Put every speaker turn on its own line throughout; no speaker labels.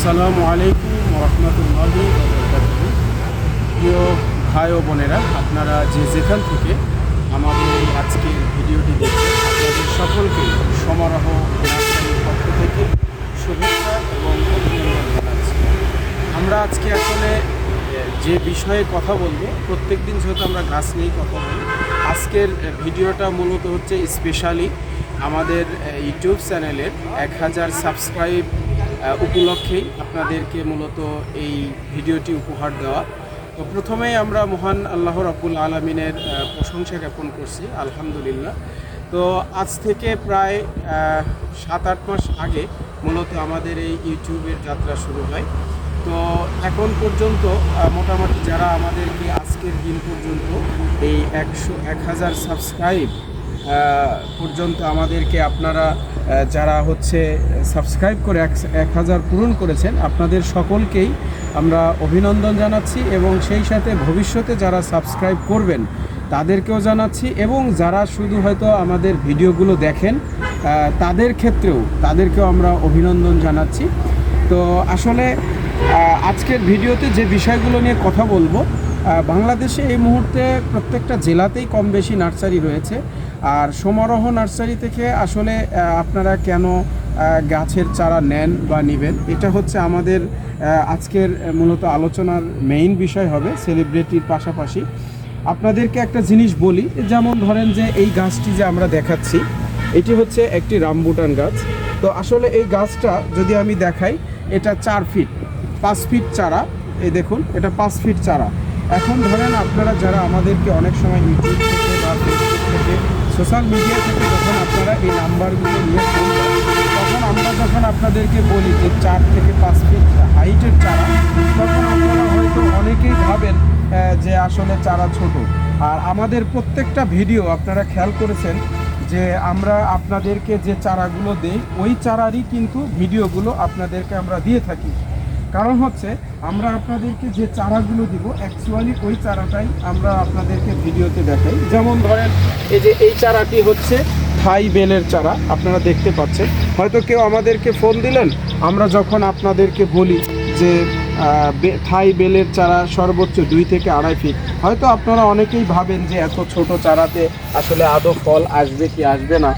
আসসালামু আলাইকুম রহমতুল্লাহি প্রিয় ভাই ও বোনেরা, আপনারা যে যেখান থেকে আমাদের এই আজকের ভিডিওটি দেখছেন, আপনাদের সকলকে সমারোহ পক্ষ থেকে শুভেচ্ছা এবং অভিনন্দন জানাচ্ছি। আমরা আজকে আসলে যে বিষয়ে কথা বলব প্রত্যেক দিন যেহেতু আমরা গাছ নিয়েই কথা বলি, আজকের ভিডিওটা মূলত হচ্ছে স্পেশালি আমাদের ইউটিউব চ্যানেলের এক হাজার সাবস্ক্রাইব উপলক্ষেই আপনাদেরকে মূলত এই ভিডিওটি উপহার দেওয়া। তো প্রথমেই আমরা মহান আল্লাহ রাব্বুল আলমিনের প্রশংসা জ্ঞাপন করছি, আলহামদুলিল্লাহ। তো আজ থেকে প্রায় সাত আট মাস আগে মূলত আমাদের এই ইউটিউবের যাত্রা শুরু হয়। তো এখন পর্যন্ত মোটামুটি যারা আমাদেরকে আজকের দিন পর্যন্ত এই একশো, এক হাজার সাবস্ক্রাইব পর্যন্ত আমাদেরকে আপনারা যারা হচ্ছে সাবস্ক্রাইব করে এক এক হাজার পূরণ করেছেন, আপনাদের সকলকেই আমরা অভিনন্দন জানাচ্ছি এবং সেই সাথে ভবিষ্যতে যারা সাবস্ক্রাইব করবেন, তাদেরকেও জানাচ্ছি এবং যারা শুধু হয়তো আমাদের ভিডিওগুলো দেখেন তাদের ক্ষেত্রেও তাদেরকেও আমরা অভিনন্দন জানাচ্ছি। তো আসলে আজকের ভিডিওতে যে বিষয়গুলো নিয়ে কথা বলব বাংলাদেশে এই মুহূর্তে প্রত্যেকটা জেলাতেই কম বেশি নার্সারি রয়েছে। আর সমারোহ নার্সারি থেকে আসলে আপনারা কেন গাছের চারা নেন বা নেবেন, এটা হচ্ছে আমাদের আজকের মূলত আলোচনার মেইন বিষয় হবে সেলিব্রিটির পাশাপাশি। আপনাদেরকে একটা জিনিস বলি, যেমন ধরেন যে এই গাছটি যে আমরা দেখাচ্ছি, এটি হচ্ছে একটি রামবুটান গাছ। তো আসলে এই গাছটা যদি আমি দেখাই, এটা চার ফিট পাঁচ ফিট চারা। এই দেখুন, এটা পাঁচ ফিট চারা। এখন ধরেন আপনারা যারা আমাদেরকে অনেক সময় ইউটিউব থেকে বা ফেসবুক থেকে সোশ্যাল মিডিয়া থেকে যখন আপনারা এই নাম্বারগুলো নিয়ে তখন আমরা যখন আপনাদেরকে বলি যে চার থেকে পাঁচ ফিট হাইটের চারা, তখন আপনারা হয়তো অনেকেই ভাবেন যে আসলে চারা ছোট। আর আমাদের প্রত্যেকটা ভিডিও আপনারা খেয়াল করেছেন যে আমরা আপনাদেরকে যে চারাগুলো দেই, ওই চারারই কিন্তু ভিডিওগুলো আপনাদেরকে আমরা দিয়ে থাকি। কারণ হচ্ছে আমরা আপনাদেরকে যে চারাগুলো দিব অ্যাকচুয়ালি ওই চারাটাই আমরা আপনাদেরকে ভিডিওতে দেখাই। যেমন ধরেন, এই যে এই চারাটি হচ্ছে থাই বেলের চারা, আপনারা দেখতে পাচ্ছেন। হয়তো কেউ আমাদেরকে ফোন দিলেন, আমরা যখন আপনাদেরকে বলি যে থাই বেলের চারা সর্বোচ্চ দুই থেকে আড়াই ফিট, হয়তো আপনারা অনেকেই ভাবেন যে এত ছোট চারাতে আসলে আদৌ ফল আসবে কি আসবে না।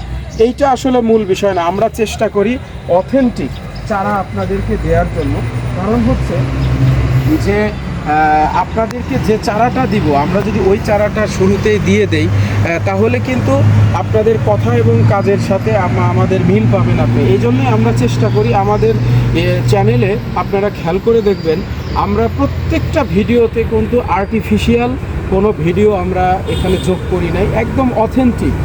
এইটা আসলে মূল বিষয় না। আমরা চেষ্টা করি অথেন্টিক চারা আপনাদেরকে দেওয়ার জন্য। কারণ হচ্ছে যে আপনাদেরকে যে চারাটা দিব, আমরা যদি ওই চারাটা শুরুতেই দিয়ে দেই তাহলে কিন্তু আপনাদের কথা এবং কাজের সাথে আমাদের মিল পাবেন আপনি। এই জন্যই আমরা চেষ্টা করি আমাদের চ্যানেলে আপনারা খেয়াল করে দেখবেন, আমরা প্রত্যেকটা ভিডিওতে কিন্তু আর্টিফিশিয়াল কোনো ভিডিও আমরা এখানে যোগ করি নাই, একদম অথেন্টিক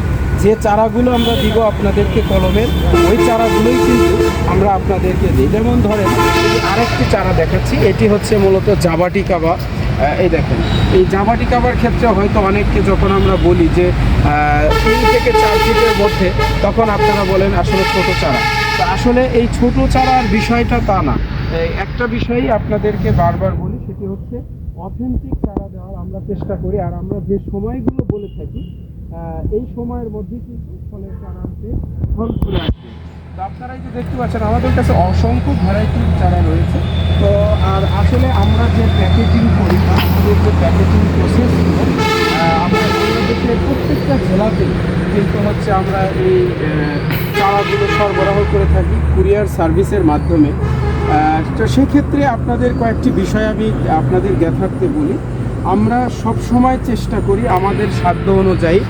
যে চারাগুলো আমরা দিব আপনাদেরকে কলমের ওই চারাগুলোই কিন্তু আমরা আপনাদেরকে দিই। যেমন ধরেন, আরেকটি চারা দেখাচ্ছি, এটি হচ্ছে মূলত জাবাটি কাবা। এই দেখেন, এই জাবাটি কাবার ক্ষেত্রে হয়তো অনেককে যখন আমরা বলি যে তিন থেকে চার ফিটের মধ্যে, তখন আপনারা বলেন আসলে ছোট চারা। তো আসলে এই ছোট চারার বিষয়টা তা না। একটা বিষয়ই আপনাদেরকে বারবার বলি, সেটি হচ্ছে অথেন্টিক চারা দেওয়ার আমরা চেষ্টা করি, আর আমরা যে সময়গুলো বলে থাকি এই সময়ের মধ্যে কিন্তু ফলের চারা আসবে ফল ফুলে আসবে তো আপনারা এই যে দেখতে পাচ্ছেন, আমাদের কাছে অসংখ্য ভ্যারাইটির চারা রয়েছে। তো, আর আসলে আমরা যে প্যাকেজিং করি, আমাদের যে প্যাকেজিং প্রসেস আমরা প্রত্যেকটা জেলাতে কিন্তু হচ্ছে আমরা এই চারাগুলো সরবরাহ করে থাকি কুরিয়ার সার্ভিসের মাধ্যমে। তো সেক্ষেত্রে আপনাদের কয়েকটি বিষয় আমি আপনাদের জ্ঞাতার্থে বলি। আমরা সব সময় চেষ্টা করি আমাদের সাধ্য অনুযায়ী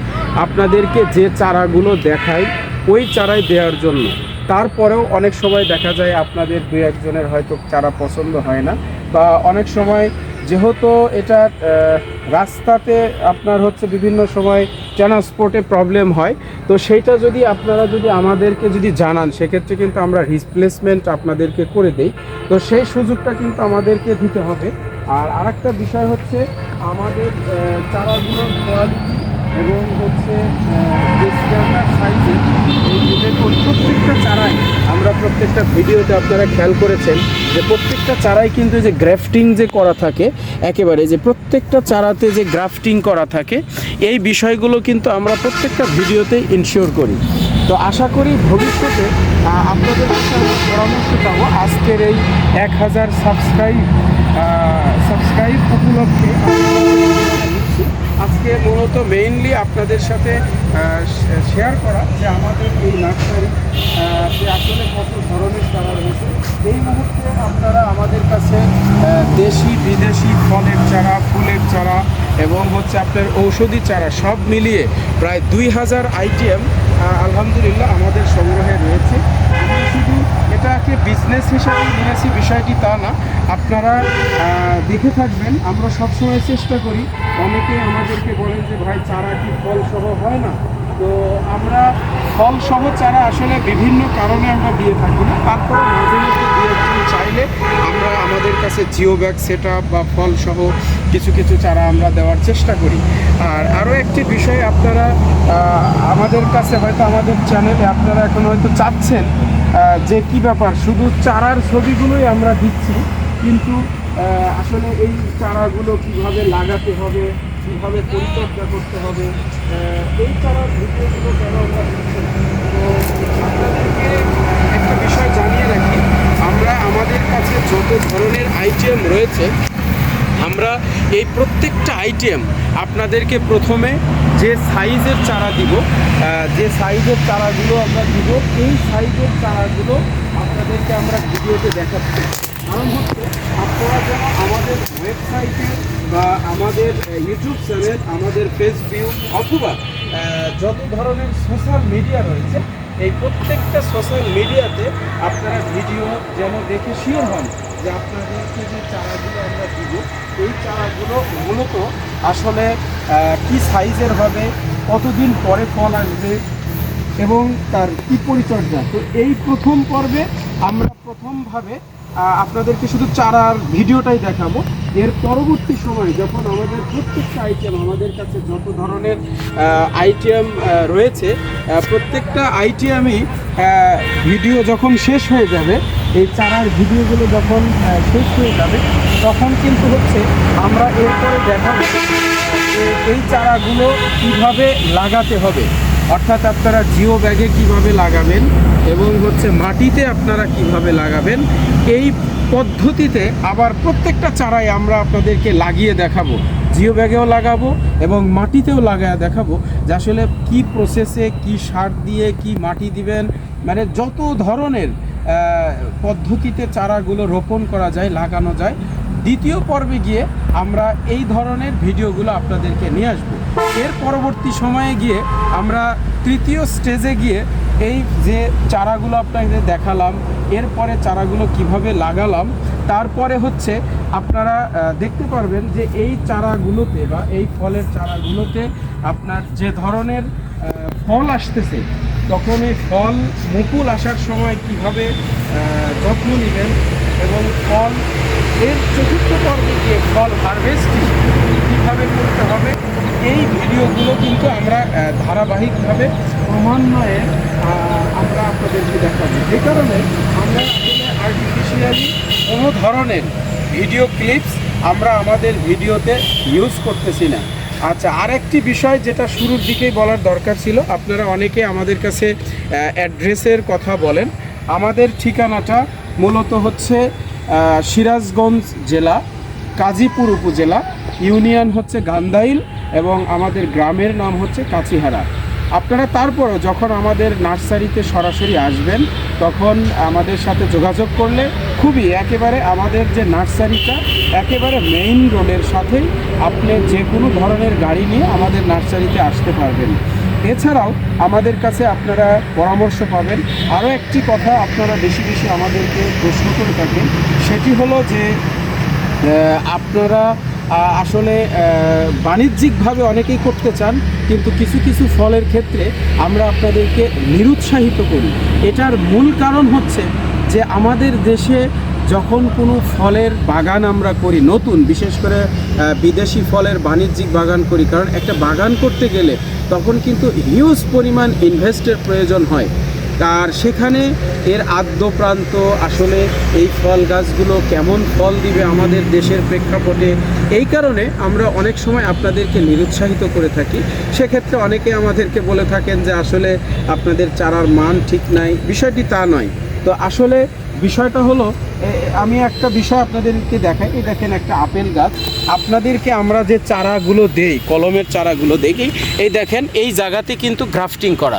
আপনাদেরকে যে চারাগুলো দেখাই, ওই চারাই দেওয়ার জন্য। তারপরেও অনেক সময় দেখা যায় আপনাদের দু একজনের হয়তো চারা পছন্দ হয় না। বা অনেক সময় যেহেতু এটা রাস্তাতে আপনার হচ্ছে বিভিন্ন সময় ট্রান্সপোর্টে প্রবলেম হয়, তো সেইটা যদি আপনারা যদি আমাদেরকে যদি জানান, সেক্ষেত্রে কিন্তু আমরা রিপ্লেসমেন্ট আপনাদেরকে করে দেই। তো সেই সুযোগটা কিন্তু আমাদেরকে দিতে হবে। আর আরেকটা বিষয় হচ্ছে আমাদের চারাগুলোর কোয়ালিটি এবং হচ্ছে প্রত্যেকটা চারাই, আমরা প্রত্যেকটা ভিডিওতে আপনারা খেয়াল করেছেন যে প্রত্যেকটা চারাই কিন্তু যে গ্রাফটিং যে করা থাকে, একেবারে যে প্রত্যেকটা চারাতে যে গ্রাফটিং করা থাকে, এই বিষয়গুলো কিন্তু আমরা প্রত্যেকটা ভিডিওতে ইনশিওর করি। তো আশা করি ভবিষ্যতে আপনাদের পরামর্শ চাবো আজকের এই এক হাজার সাবস্ক্রাইব উপলক্ষে আজকে মূলত মেইনলি আপনাদের সাথে শেয়ার করা যে আমাদের এই নার্সারি যে আসলে কত ধরনের চারা রয়েছে। এই মুহূর্তে আপনারা আমাদের কাছে দেশি, বিদেশি ফলের চারা, ফুলের চারা এবং হচ্ছে আপনার ঔষধি চারা সব মিলিয়ে প্রায় দুই হাজার আইটেম আলহামদুলিল্লাহ আমাদের সংগ্রহে রয়েছে। শুধু এটাকে বিজনেস হিসাবে নিয়েছি, বিষয়টি তা না। আপনারা দেখে থাকবেন, আমরা সবসময় চেষ্টা করি। অনেকে আমাদেরকে বলেন যে, ভাই, চারা কি ফল সহ হয় না? তো আমরা ফল সহ চারা আসলে বিভিন্ন কারণে আমরা দিয়ে থাকি না। তারপরে মাঝে মধ্যে দিয়ে চাইলে আমরা আমাদের কাছে জিও ব্যাগ সেট বা ফল সহ কিছু কিছু চারা আমরা দেওয়ার চেষ্টা করি। আর আরও একটি বিষয় আপনারা আমাদের কাছে হয়তো আমাদের চ্যানেলে আপনারা এখন হয়তো চাচ্ছেন যে কি ব্যাপার, শুধু চারার ছবিগুলোই আমরা দিচ্ছি, কিন্তু আসলে এই চারাগুলো কীভাবে লাগাতে হবে, কীভাবে পরিচর্যা করতে হবে এই চারার ভিডিওগুলো কেন আমরা দিচ্ছি? তো আপনাদেরকে একটা বিষয় জানিয়ে রাখি, আমরা আমাদের কাছে যত ধরনের আইটেম রয়েছে, আমরা এই প্রত্যেকটা আইটেম আপনাদেরকে প্রথমে যে সাইজের চারা দিব যে সাইজের চারাগুলো আমরা দিব, এই সাইজের চারাগুলো আপনাদেরকে আমরা ভিডিওতে দেখাচ্ছি। কারণ হচ্ছে, আপনারা যেন আমাদের ওয়েবসাইটে বা আমাদের ইউটিউব চ্যানেল আমাদের ফেসবুক অথবা যত ধরনের সোশ্যাল মিডিয়া রয়েছে, এই প্রত্যেকটা সোশ্যাল মিডিয়াতে আপনারা ভিডিও যেন দেখে শিওর হন যে আপনাদেরকে যে চারাগুলো আমরা দিব, এই চারাগুলো মূলত আসলে কি সাইজের হবে, কতদিন পরে ফল আসবে এবং তার কি পরিচর্যা। তো এই প্রথম পর্বে আমরা প্রথমভাবে আপনাদেরকে শুধু চারার ভিডিওটাই দেখাবো। এর পরবর্তী সময় যখন আমাদের প্রত্যেকটা আইটেম আমাদের কাছে যত ধরনের আইটেম রয়েছে প্রত্যেকটা আইটেমই ভিডিও যখন শেষ হয়ে যাবে, এই চারার ভিডিওগুলো যখন শেষ হয়ে যাবে তখন কিন্তু হচ্ছে আমরা এরপরে দেখাবো যে এই চারাগুলো কীভাবে লাগাতে হবে। অর্থাৎ আপনারা জিও ব্যাগে কীভাবে লাগাবেন এবং হচ্ছে মাটিতে আপনারা কীভাবে লাগাবেন, এই পদ্ধতিতে আবার প্রত্যেকটা চারাই আমরা আপনাদেরকে লাগিয়ে দেখাবো। জিও ব্যাগেও লাগাবো এবং মাটিতেও লাগায় দেখাবো যে আসলে কী প্রসেসে কি সার দিয়ে কি মাটি দিবেন মানে যত ধরনের পদ্ধতিতে চারাগুলো রোপণ করা যায়, লাগানো যায় দ্বিতীয় পর্বে গিয়ে আমরা এই ধরনের ভিডিওগুলো আপনাদেরকে নিয়ে আসব। এর পরবর্তী সময়ে গিয়ে আমরা তৃতীয় স্টেজে গিয়ে এই যে চারাগুলো আপনাদের দেখালাম, এরপরে চারাগুলো কীভাবে লাগালাম, তারপরে হচ্ছে আপনারা দেখতে পারবেন যে এই চারাগুলোতে বা এই ফলের চারাগুলোতে আপনার যে ধরনের ফল আসতেছে, তখন এই ফল মুকুল আসার সময় কীভাবে যত্ন নেবেন এবং ফল এর চতুর্থ পর্বে গিয়ে ফল হারভেস্টিং কীভাবে করতে হবে, এই ভিডিওগুলো কিন্তু আমরা ধারাবাহিকভাবে ক্রমান্বয়ে আমরা আপনাদেরকে দেখাবো। যে কারণে আমরা আসলে আর্টিফিশিয়ালি কোনো ধরনের ভিডিও ক্লিপস আমরা আমাদের ভিডিওতে ইউজ করতেছি না। আচ্ছা আরেকটি বিষয় যেটা শুরুর দিকেই বলার দরকার ছিল, আপনারা অনেকে আমাদের কাছে অ্যাড্রেসের কথা বলেন। আমাদের ঠিকানাটা মূলত হচ্ছে সিরাজগঞ্জ জেলা, কাজীপুর উপজেলা, ইউনিয়ন হচ্ছে গান্দাইল এবং আমাদের গ্রামের নাম হচ্ছে কাচিহারা আপনারা তারপরও যখন আমাদের নার্সারিতে সরাসরি আসবেন, তখন আমাদের সাথে যোগাযোগ করলে খুবই একেবারে আমাদের যে নার্সারিটা, একেবারে মেইন রোডের সাথেই আপনি যে কোনো ধরনের গাড়ি নিয়ে আমাদের নার্সারিতে আসতে পারবেন। এছাড়াও আমাদের কাছে আপনারা পরামর্শ পাবেন। আরও একটি কথা আপনারা বেশি বেশি আমাদেরকে প্রশ্ন করে থাকেন, সেটি হলো যে আপনারা আসলে বাণিজ্যিকভাবে অনেকেই করতে চান, কিন্তু কিছু কিছু ফলের ক্ষেত্রে আমরা আপনাদেরকে নিরুৎসাহিত করি। এটার মূল কারণ হচ্ছে যে আমাদের দেশে যখন কোনো ফলের বাগান আমরা করি, নতুন, বিশেষ করে বিদেশি ফলের বাণিজ্যিক বাগান করি। কারণ একটা বাগান করতে গেলে তখন কিন্তু হিউজ পরিমাণ ইনভেস্টের প্রয়োজন হয়। আর সেখানে এর আদ্য প্রান্ত আসলে এই ফল গাছগুলো কেমন ফল দিবে আমাদের দেশের প্রেক্ষাপটে, এই কারণে আমরা অনেক সময় আপনাদেরকে নিরুৎসাহিত করে থাকি। সেক্ষেত্রে অনেকে আমাদেরকে বলে থাকেন যে, আসলে আপনাদের চারার মান ঠিক নাই। বিষয়টি তা নয়। তো আসলে বিষয়টা হলো আমি একটা বিষয় আপনাদেরকে দেখাই। এই দেখেন একটা আপেল গাছ। আপনাদেরকে আমরা যে চারাগুলো দেই, কলমের চারাগুলো দেখি, এই দেখেন, এই জায়গাতে কিন্তু গ্রাফটিং করা।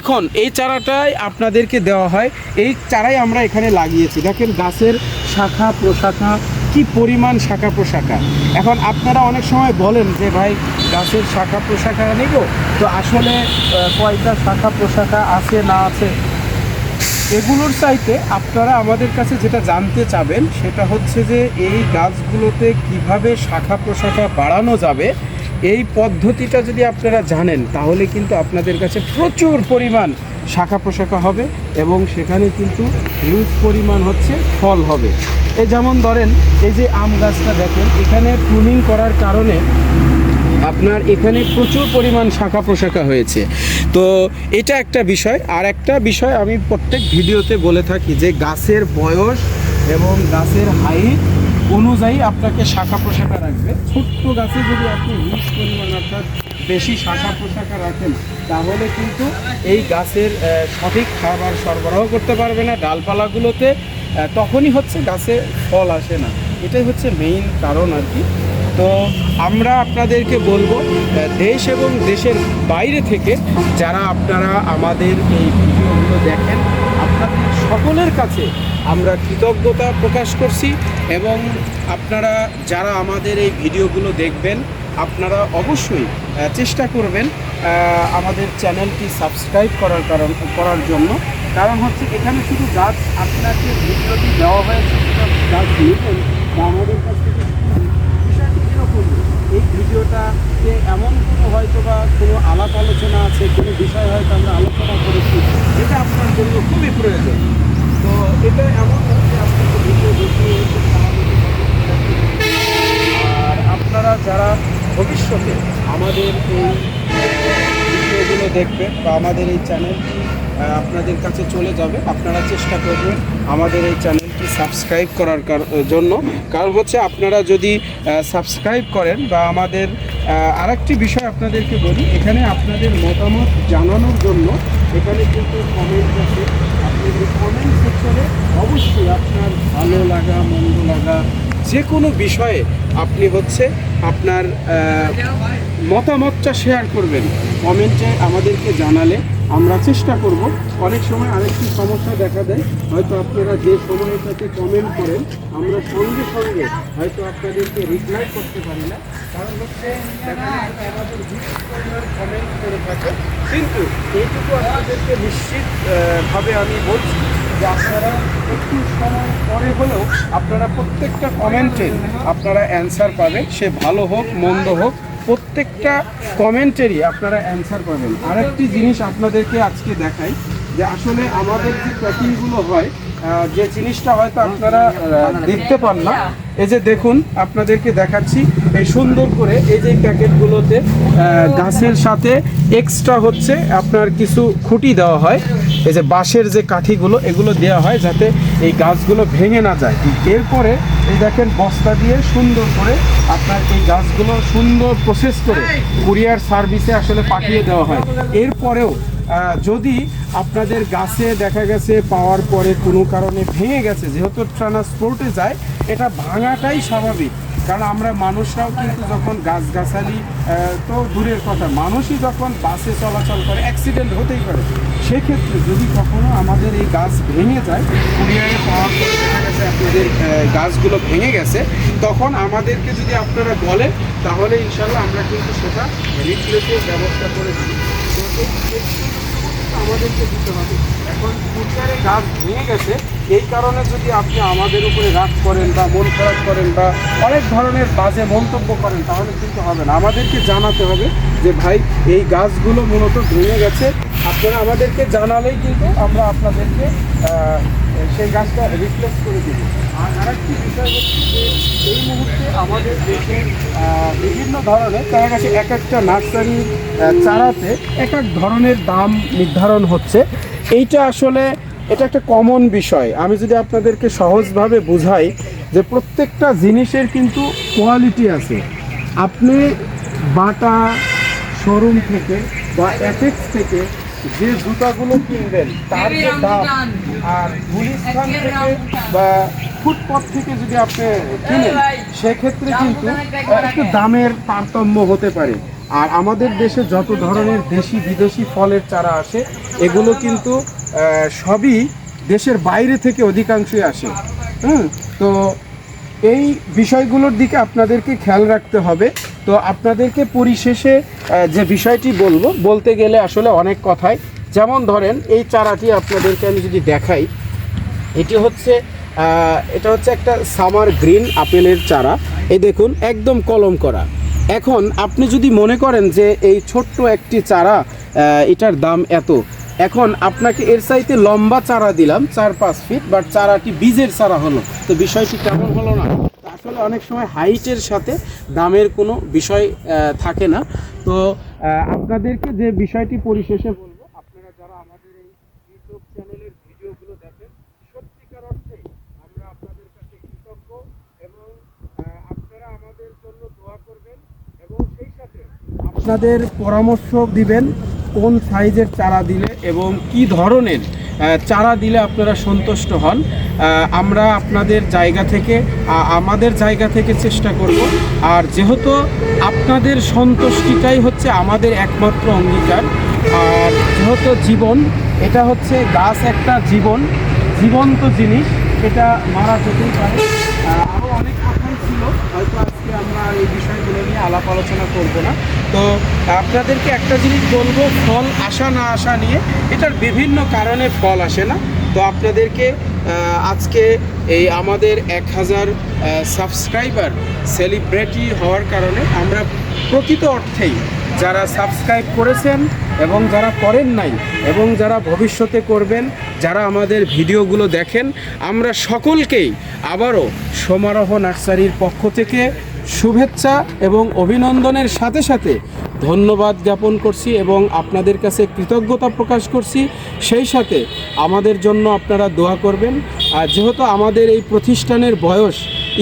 এখন এই চারাটাই আপনাদেরকে দেওয়া হয়। এই চারাই আমরা এখানে লাগিয়েছি। দেখেন গাছের শাখা, প্রশাখা, কি পরিমাণ শাখা, প্রশাখা। এখন আপনারা অনেক সময় বলেন যে, ভাই, গাছের শাখা, প্রশাখা নেব তো আসলে কয়টা শাখা, প্রশাখা আছে না আছে এগুলোর চাইতে আপনারা আমাদের কাছে যেটা জানতে চাবেন, সেটা হচ্ছে যে এই গাছগুলোতে কীভাবে শাখা প্রশাখা বাড়ানো যাবে, এই পদ্ধতিটা যদি আপনারা জানেন, তাহলে কিন্তু আপনাদের কাছে প্রচুর পরিমাণ শাখা প্রশাখা হবে এবং সেখানে কিন্তু হিউজ পরিমাণ হচ্ছে ফল হবে। এই যেমন ধরেন, এই যে আম গাছটা দেখেন, এখানে প্রুনিং করার কারণে আপনার এখানে প্রচুর পরিমাণ শাখা প্রশাখা হয়েছে। তো এটা একটা বিষয়। আর একটা বিষয় আমি প্রত্যেক ভিডিওতে বলে থাকি যে গাছের বয়স এবং গাছের হাইট অনুযায়ী আপনাকে শাখা প্রশাখা রাখবে। ছোট্ট গাছে যদি আপনি হিউজ পরিমাণ অর্থাৎ বেশি শাখা প্রশাখা রাখেন, তাহলে কিন্তু এই গাছের সঠিক খাবার সরবরাহ করতে পারবে না। ডালপালাগুলোতে তখনই হচ্ছে গাছে ফল আসে না। এটাই হচ্ছে মেইন কারণ আর কি। তো আমরা আপনাদেরকে বলব দেশ এবং দেশের বাইরে থেকে যারা আপনারা আমাদের এই ভিডিওগুলো দেখেন, আপনাদের সকলের কাছে আমরা কৃতজ্ঞতা প্রকাশ করছি এবং আপনারা যারা আমাদের এই ভিডিওগুলো দেখবেন, আপনারা অবশ্যই চেষ্টা করবেন আমাদের চ্যানেলটি সাবস্ক্রাইব করার কারণ, করার জন্য। কারণ হচ্ছে এখানে শুধু গাছ আপনাকে ভিডিওটি দেওয়া হয়েছে গাছ নেবেন, বা আমাদের কাছ থেকে কিনবেন। বিষয়টি কীরকম এই ভিডিওটাতে এমন কোনো হয়তো বা কোনো আলাপ আলোচনা আছে কোনো বিষয় হয়তো আমরা আলোচনা করেছি যেটা আপনার জন্য খুবই প্রয়োজন। তো এটা এমন যে আপনাকে ভিডিও দেখিয়ে আর আপনারা যারা ভবিষ্যতে আমাদের এই ভিডিওগুলো দেখবেন বা আমাদের এই চ্যানেলটি আহ, আপনাদের কাছে চলে যাবে আপনারা চেষ্টা করবেন আমাদের এই সাবস্ক্রাইব করার কার- জন্য। কারণ হচ্ছে আপনারা যদি সাবস্ক্রাইব করেন বা আমাদের আরেকটি বিষয় আপনাদেরকে বলি, এখানে আপনাদের মতামত জানানোর জন্য এখানে কিন্তু কমেন্ট আছে। আপনি কমেন্ট সেকশনে অবশ্যই আপনার ভালো লাগা, মন্দ লাগা যে কোনো বিষয়ে আপনি হচ্ছে আপনার মতামতটা শেয়ার করবেন। কমেন্টে আমাদেরকে জানালে আমরা চেষ্টা করব। অনেক সময় আরেকটি সমস্যা দেখা দেয়। হয়তো আপনারা যে সময়টাতে কমেন্ট করেন, আমরা সঙ্গে সঙ্গে হয়তো আপনাদেরকে রিপ্লাই করতে পারি না। কারণ হচ্ছে কমেন্ট করে থাকে। কিন্তু এইটুকু আপনাদেরকে নিশ্চিত ভাবে আমি বলছি যে আপনারা একটু সময় পরে হলেও আপনারা প্রত্যেকটা কমেন্টে আপনারা অ্যান্সার পাবেন। সে ভালো হোক, মন্দ হোক প্রত্যেকটা কমেন্টেরই আপনারা অ্যান্সার পাবেন। আরেকটি জিনিস আপনাদেরকে আজকে দেখাই, যে আসলে আমাদের যে প্যাকিংগুলো হয় যে জিনিসটা হয়তো আপনারা দেখতে পান না, এই যে দেখুন, আপনাদেরকে দেখাচ্ছি, এই সুন্দর করে এই যে প্যাকেটগুলোতে গাছের সাথে এক্সট্রা হচ্ছে, আপনার কিছু খুঁটি দেওয়া হয়। এই যে বাঁশের যে কাঠিগুলো, এগুলো দেওয়া হয় যাতে এই গাছগুলো ভেঙে না যায়। এরপরে এই দেখেন বস্তা দিয়ে সুন্দর করে আপনার এই গাছগুলো সুন্দর প্রসেস করে কুরিয়ার সার্ভিসে আসলে পাঠিয়ে দেওয়া হয়। এরপরেও যদি আপনাদের গাছে দেখা গেছে পাওয়ার পরে কোনো কারণে ভেঙে গেছে, যেহেতু ট্রান্সপোর্টে যায়, এটা ভাঙাটাই স্বাভাবিক। কারণ আমরা মানুষরাও কিন্তু যখন গাছগাছালি তো দূরের কথা, মানুষই যখন বাসে চলাচল করে অ্যাক্সিডেন্ট হতেই পারে। সেক্ষেত্রে যদি কখনো আমাদের এই গাছ ভেঙে যায়, কুরিয়ারে পাওয়ার পরে দেখা গেছে আপনাদের গাছগুলো ভেঙে গেছে, তখন আমাদেরকে যদি আপনারা বলেন, তাহলে ইনশাল্লাহ আমরা কিন্তু সেটা রিপ্লেসের ব্যবস্থা করে দিই। আমাদেরকে দিতে হবে। এখন কুরিয়ারে গাছ ভেঙে গেছে এই কারণে যদি আপনি আমাদের উপরে রাগ করেন বা মন খারাপ করেন বা অনেক ধরনের বাজে মন্তব্য করেন, তাহলে কিন্তু হবে না। আমাদেরকে জানাতে হবে যে, ভাই, এই গাছগুলো মূলত ভেঙে গেছে। আপনারা আমাদেরকে জানালেই কিন্তু আমরা আপনাদেরকে সেই গাছটা রিপ্লেস করে দিব। আর আরেকটি বিষয় হচ্ছে যে, এই মুহূর্তে আমাদের দেশে বিভিন্ন ধরনের, দেখা কাছে এক একটা নার্সারি চারাতে এক এক ধরনের দাম নির্ধারণ হচ্ছে। এইটা আসলে এটা একটা কমন বিষয়। আমি যদি আপনাদেরকে সহজভাবে বুঝাই যে প্রত্যেকটা জিনিসের কিন্তু কোয়ালিটি আছে। আপনি বাটা শোরুম থেকে বা অ্যাপেক্স থেকে যে জুতাগুলো কিনবেন তার যে দাম আর গুলিস্থান থেকে বা ফুটপথ থেকে যদি আপনি কিনেন সেক্ষেত্রে কিন্তু একটু দামের তারতম্য হতে পারে। আর আমাদের দেশে যত ধরনের দেশি বিদেশি ফলের চারা আসে এগুলো কিন্তু সবই দেশের বাইরে থেকে অধিকাংশই আসে। হুম? তো এই বিষয়গুলোর দিকে আপনাদেরকে খেয়াল রাখতে হবে। তো আপনাদেরকে পরিশেষে যে বিষয়টি বলব, বলতে গেলে আসলে অনেক কথাই। যেমন ধরেন, এই চারাটি আপনাদেরকে আমি যদি দেখাই, এটি হচ্ছে এটা হচ্ছে একটা সামার গ্রিন আপেলের চারা। এই দেখুন, একদম কলম করা। এখন আপনি যদি মনে করেন যে এই ছোট্ট একটি চারা এটার দাম এত এখন আপনাকে এর চাইতে লম্বা চারা দিলাম, চার পাঁচ ফিট বাট চারাটি বীজের চারা হলো। তো বিষয়টি কেমন হলো না? আসলে অনেক সময় হাইটের সাথে দামের কোনো বিষয় থাকে না। তো আপনাদেরকে যে বিষয়টি পরিশেষে বলব আপনারা যারা আমাদের এই ইউটিউব চ্যানেলের ভিডিওগুলো দেখেন সত্যিকার অর্থেই আমরা আপনাদের কাছে কৃতজ্ঞ এবং আহ, আপনারা আমাদের জন্য দোয়া করবেন এবং সেই সাথে আপনাদের পরামর্শ দিবেন, কোন সাইজের চারা দিলে এবং কি ধরনের চারা দিলে আপনারা সন্তুষ্ট হন। আমরা আপনাদের জায়গা থেকে আমাদের জায়গা থেকে চেষ্টা করব। আর যেহেতু আপনাদের সন্তুষ্টিটাই হচ্ছে আমাদের একমাত্র অঙ্গীকার, আর যেহেতু জীবন, এটা হচ্ছে গাছ একটা জীবন, জীবন্ত জিনিস, এটা মারা যেতেই পারে। আরও অনেক কথাই ছিল, হয়তো আজকে আমরা এই বিষয়গুলো নিয়ে আলাপ আলোচনা করব না। তো আপনাদেরকে একটা জিনিস বলব, ফল আসা না আসা নিয়ে এটার বিভিন্ন কারণে ফল আসে না। তো আপনাদেরকে আজকে এই আমাদের এক হাজার সাবস্ক্রাইবার সেলিব্রিটি হওয়ার কারণে আমরা প্রকৃত অর্থেই যারা সাবস্ক্রাইব করেছেন এবং যারা করেন নাই এবং যারা ভবিষ্যতে করবেন, যারা আমাদের ভিডিওগুলো দেখেন, আমরা সকলকেই আবারও সমারোহ নার্সারির পক্ষ থেকে শুভেচ্ছা এবং অভিনন্দনের সাথে সাথে ধন্যবাদ জ্ঞাপন করছি এবং আপনাদের কাছে কৃতজ্ঞতা প্রকাশ করছি। সেই সাথে আমাদের জন্য আপনারা দোয়া করবেন। আর যেহেতু আমাদের এই প্রতিষ্ঠানের বয়স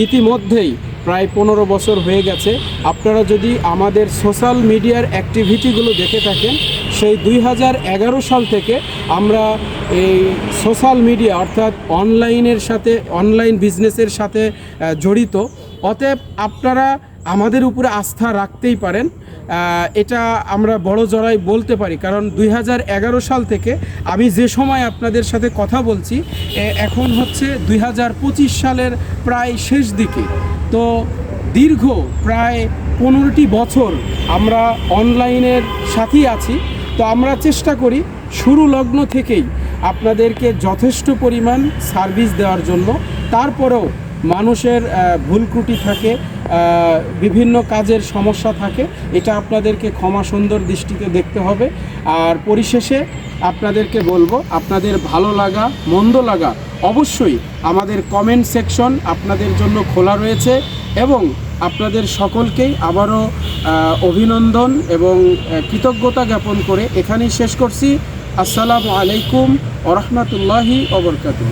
ইতিমধ্যেই প্রায় পনেরো বছর হয়ে গেছে, আপনারা যদি আমাদের সোশ্যাল মিডিয়ার অ্যাক্টিভিটিগুলো দেখে থাকেন, সেই দুই হাজার এগারো সাল থেকে আমরা এই সোশ্যাল মিডিয়া অর্থাৎ অনলাইনের সাথে, অনলাইন বিজনেসের সাথে জড়িত। অতএব আপনারা আমাদের উপরে আস্থা রাখতেই পারেন। এটা আমরা বড় জড়াই বলতে পারি, কারণ দুই হাজার এগারো সাল থেকে আমি যে সময় আপনাদের সাথে কথা বলছি এখন হচ্ছে দুই হাজার পঁচিশ সালের প্রায় শেষ দিকে। তো দীর্ঘ প্রায় পনেরোটি বছর আমরা অনলাইনের সাথেই আছি। তো আমরা চেষ্টা করি শুরু লগ্ন থেকেই আপনাদেরকে যথেষ্ট পরিমাণ সার্ভিস দেওয়ার জন্য। তারপরেও মানুষের ভুল ত্রুটি থাকে বিভিন্ন কাজের সমস্যা থাকে, এটা আপনাদেরকে ক্ষমা সুন্দর দৃষ্টিতে দেখতে হবে। আর পরিশেষে আপনাদেরকে বলব, আপনাদের ভালো লাগা, মন্দ লাগা অবশ্যই আমাদের কমেন্ট সেকশন আপনাদের জন্য খোলা রয়েছে এবং আপনাদের সকলকেই আবারও অভিনন্দন এবং কৃতজ্ঞতা জ্ঞাপন করে এখানেই শেষ করছি। আসসালামু আলাইকুম ওরহমতুল্লাহি ওবরকাতুহ